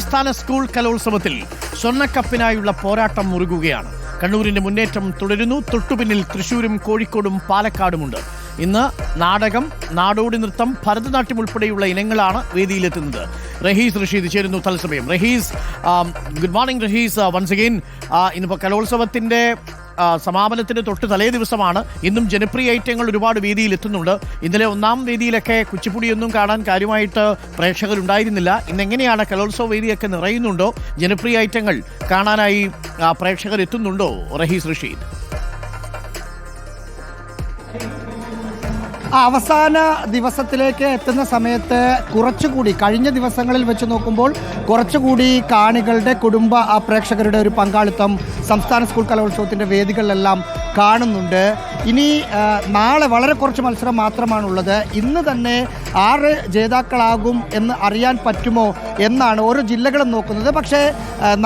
സംസ്ഥാന സ്കൂൾ കലോത്സവത്തിൽ സ്വർണക്കപ്പിനായുള്ള പോരാട്ടം മുറുകുകയാണ്. കണ്ണൂരിന്റെ മുന്നേറ്റം തുടരുന്നു. തൊട്ടുപിന്നിൽ തൃശൂരും കോഴിക്കോടും പാലക്കാടുമുണ്ട്. ഇന്ന് നാടകം നാടോടി നൃത്തം ഭരതനാട്യം ഉൾപ്പെടെയുള്ള ഇനങ്ങളാണ് വേദിയിലെത്തുന്നത്. റഹീസ് റഷീദ് ചേരുന്നു തത്സമയം. Rahees good morning Rahees. Once again ഇന്നിപ്പോൾ കലോത്സവത്തിന്റെ സമാപനത്തിന് തൊട്ട് തലേ ദിവസമാണ്. ഇന്നും ജനപ്രിയ ഐറ്റങ്ങൾ ഒരുപാട് വേദിയിൽ എത്തുന്നുണ്ട് ഇന്നലെ ഒന്നാം വേദിയിലൊക്കെ കുച്ചിപ്പുടിയൊന്നും കാണാൻ കാര്യമായിട്ട് പ്രേക്ഷകരുണ്ടായിരുന്നില്ല ഇന്നെങ്ങനെയാണ് കലോത്സവ വേദിയൊക്കെ നിറയുന്നുണ്ടോ? ജനപ്രിയ ഐറ്റങ്ങൾ കാണാനായി പ്രേക്ഷകർ എത്തുന്നുണ്ടോ? റഹീസ് റഷീദ്. അവസാന ദിവസത്തിലേക്ക് എത്തുന്ന സമയത്ത് കുറച്ചുകൂടി കഴിഞ്ഞ ദിവസങ്ങളിൽ വെച്ച് നോക്കുമ്പോൾ കുറച്ചുകൂടി കാണികളുടെ കുടുംബ പ്രേക്ഷകരുടെ ഒരു പങ്കാളിത്തം സംസ്ഥാന സ്കൂൾ കലോത്സവത്തിന്റെ വേദികളിലെല്ലാം കാണുന്നുണ്ട്. ഇനി നാളെ വളരെ കുറച്ച് മത്സരം മാത്രമാണുള്ളത്. ഇന്ന് തന്നെ ആറ് ജേതാക്കളാകും എന്ന് അറിയാൻ പറ്റുമോ എന്നാണ് ഓരോ ജില്ലകളും നോക്കുന്നത്. പക്ഷേ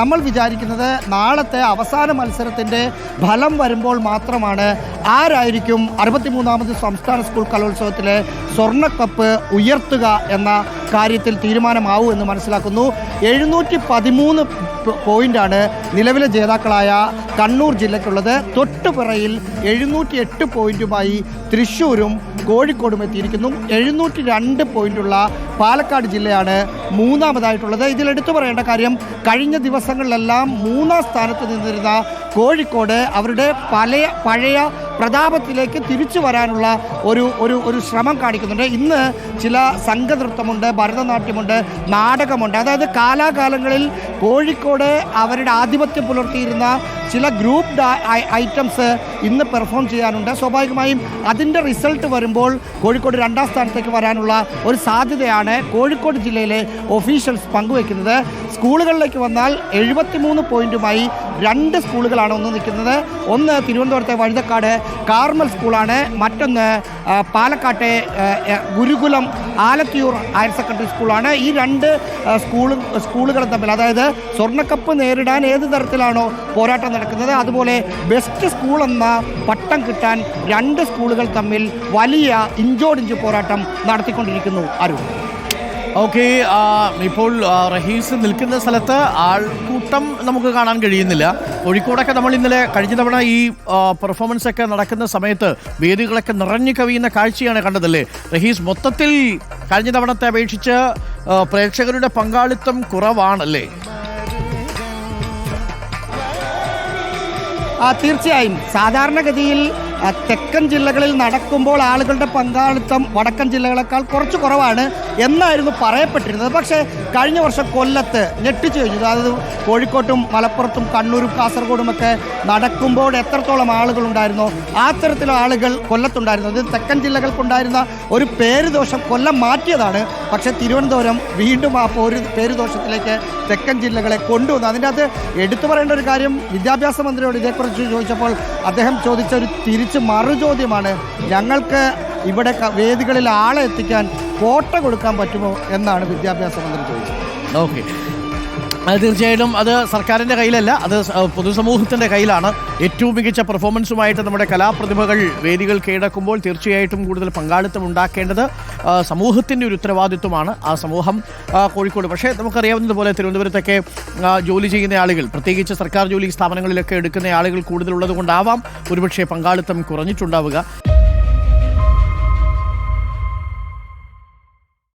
നമ്മൾ വിചാരിക്കുന്നത് നാളത്തെ അവസാന മത്സരത്തിന്റെ ഫലം വരുമ്പോൾ മാത്രമാണ് ആരായിരിക്കും അറുപത്തിമൂന്നാമത് സംസ്ഥാന സ്കൂൾ കലോത്സവത്തിലെ സ്വർണക്കപ്പ് ഉയർത്തുക എന്ന കാര്യത്തിൽ തീരുമാനമാവൂ എന്ന് മനസ്സിലാക്കുന്നു. എഴുന്നൂറ്റി പതിമൂന്ന് പോയിന്റാണ് നിലവിലെ ജേതാക്കളായ കണ്ണൂർ ജില്ലയ്ക്കുള്ളത്. തൊട്ടുപിറയിൽ എഴുന്നൂറ്റി എട്ട് പോയിന്റുമായി തൃശ്ശൂരും കോഴിക്കോടും എത്തിയിരിക്കുന്നു. എഴുന്നൂറ്റി രണ്ട് പോയിന്റുള്ള പാലക്കാട് ജില്ലയാണ് മൂന്നാമതായിട്ടുള്ളത്. ഇതിൽ എടുത്തു പറയേണ്ട കാര്യം കഴിഞ്ഞ ദിവസങ്ങളിലെല്ലാം മൂന്നാം സ്ഥാനത്ത് നിന്നിരുന്ന കോഴിക്കോട് അവരുടെ പഴയ പഴയ പ്രതാപത്തിലേക്ക് തിരിച്ചു വരാനുള്ള ഒരു ഒരു ഒരു ശ്രമം കാണിക്കുന്നുണ്ട്. ഇന്ന് ചില സംഘനൃത്തമുണ്ട് ഭരതനാട്യമുണ്ട് നാടകമുണ്ട്. അതായത് കാലാകാലങ്ങളിൽ കോഴിക്കോട് അവരുടെ ആധിപത്യം പുലർത്തിയിരുന്ന ചില ഗ്രൂപ്പ് ഐറ്റംസ് ഇന്ന് പെർഫോം ചെയ്യാനുണ്ട്. സ്വാഭാവികമായും അതിന്റെ റിസൾട്ട് വരുമ്പോൾ കോഴിക്കോട് രണ്ടാം സ്ഥാനത്തേക്ക് വരാനുള്ള ഒരു സാധ്യതയാണ് കോഴിക്കോട് ജില്ലയിലെ ഒഫീഷ്യൽസ് പങ്കുവയ്ക്കുന്നത്. സ്കൂളുകളിലേക്ക് വന്നാൽ എഴുപത്തിമൂന്ന് പോയിന്റുമായി രണ്ട് സ്കൂളുകളാണ് ഒന്ന് നിൽക്കുന്നത്. ഒന്ന് തിരുവനന്തപുരത്തെ വഴുതക്കാട് കാർമൽ സ്കൂളാണ്. മറ്റൊന്ന് പാലക്കാട്ടെ ഗുരുകുലം ആലത്തിയൂർ ഹയർ സെക്കൻഡറി സ്കൂളാണ്. ഈ രണ്ട് സ്കൂളും സ്കൂളുകളും തമ്മിൽ അതായത് സ്വർണക്കപ്പ് നേരിടാൻ ഏത് തരത്തിലാണോ പോരാട്ടം നടക്കുന്നത് അതുപോലെ ബെസ്റ്റ് സ്കൂൾ എന്ന പട്ടം കിട്ടാൻ രണ്ട് സ്കൂളുകൾ തമ്മിൽ വലിയ ഇഞ്ചോടിഞ്ച് പോരാട്ടം നടത്തിക്കൊണ്ടിരിക്കുന്നു. അരുൺ. ഓക്കെ ഇപ്പോൾ റഹീസ് നിൽക്കുന്ന സ്ഥലത്ത് ആൾക്കൂട്ടം നമുക്ക് കാണാൻ കഴിയുന്നില്ല. കോഴിക്കോടൊക്കെ നമ്മൾ ഇന്നലെ കഴിഞ്ഞ തവണ ഈ പെർഫോമൻസ് ഒക്കെ നടക്കുന്ന സമയത്ത് വേദികളൊക്കെ നിറഞ്ഞു കവിയുന്ന കാഴ്ചയാണ് കണ്ടതല്ലേ? റഹീസ് മൊത്തത്തിൽ കഴിഞ്ഞ തവണത്തെ അപേക്ഷിച്ച് പ്രേക്ഷകരുടെ പങ്കാളിത്തം കുറവാണല്ലേ? തീർച്ചയായും. സാധാരണഗതിയിൽ തെക്കൻ ജില്ലകളിൽ നടക്കുമ്പോൾ ആളുകളുടെ പങ്കാളിത്തം വടക്കൻ ജില്ലകളെക്കാൾ കുറച്ച് കുറവാണ് എന്നായിരുന്നു പറയപ്പെട്ടിരുന്നത്. പക്ഷേ കഴിഞ്ഞ വർഷം കൊല്ലത്ത് ഞെട്ടിച്ചു കഴിഞ്ഞു. അതായത് കോഴിക്കോട്ടും മലപ്പുറത്തും കണ്ണൂരും കാസർഗോഡുമൊക്കെ നടക്കുമ്പോൾ എത്രത്തോളം ആളുകളുണ്ടായിരുന്നോ ആ തരത്തിലുള്ള ആളുകൾ കൊല്ലത്തുണ്ടായിരുന്നു അത് തെക്കൻ ജില്ലകൾക്കുണ്ടായിരുന്ന ഒരു പേരുദോഷം കൊല്ലം മാറ്റിയതാണ്. പക്ഷേ തിരുവനന്തപുരം വീണ്ടും ആ ഒരു പേരുദോഷത്തിലേക്ക് തെക്കൻ ജില്ലകളെ കൊണ്ടുവന്നു. അതിന്റെ അകത്ത് എടുത്തു പറയേണ്ട ഒരു കാര്യം വിദ്യാഭ്യാസ മന്ത്രിയോട് ഇതേക്കുറിച്ച് ചോദിച്ചപ്പോൾ അദ്ദേഹം ചോദിച്ച ഒരു തിരിച്ച് മറുചോദ്യമാണ്. ഞങ്ങൾക്ക് ഇവിടെ വേദികളിൽ ആളെ എത്തിക്കാൻ കോട്ട കൊടുക്കാൻ പറ്റുമോ എന്നാണ് വിദ്യാഭ്യാസ മന്ത്രി ചോദിച്ചത്. ഓക്കെ. അത് തീർച്ചയായിട്ടും അത് സർക്കാരിന്റെ കയ്യിലല്ല അത് പൊതുസമൂഹത്തിന്റെ കയ്യിലാണ്. ഏറ്റവും മികച്ച പെർഫോമൻസുമായിട്ട് നമ്മുടെ കലാപ്രതിഭകൾ വേദികൾ കീഴടക്കുമ്പോൾ തീർച്ചയായിട്ടും കൂടുതൽ പങ്കാളിത്തം ഉണ്ടാക്കേണ്ടത് സമൂഹത്തിന്റെ ഒരു ഉത്തരവാദിത്വമാണ് ആ സമൂഹം കോഴിക്കോട്. പക്ഷേ നമുക്കറിയാവുന്നതുപോലെ തിരുവനന്തപുരത്തൊക്കെ ജോലി ചെയ്യുന്ന ആളുകൾ പ്രത്യേകിച്ച് സർക്കാർ ജോലി സ്ഥാപനങ്ങളിലൊക്കെ എടുക്കുന്ന ആളുകൾ കൂടുതലുള്ളത് കൊണ്ടാവാം ഒരുപക്ഷെ പങ്കാളിത്തം കുറഞ്ഞിട്ടുണ്ടാവുക.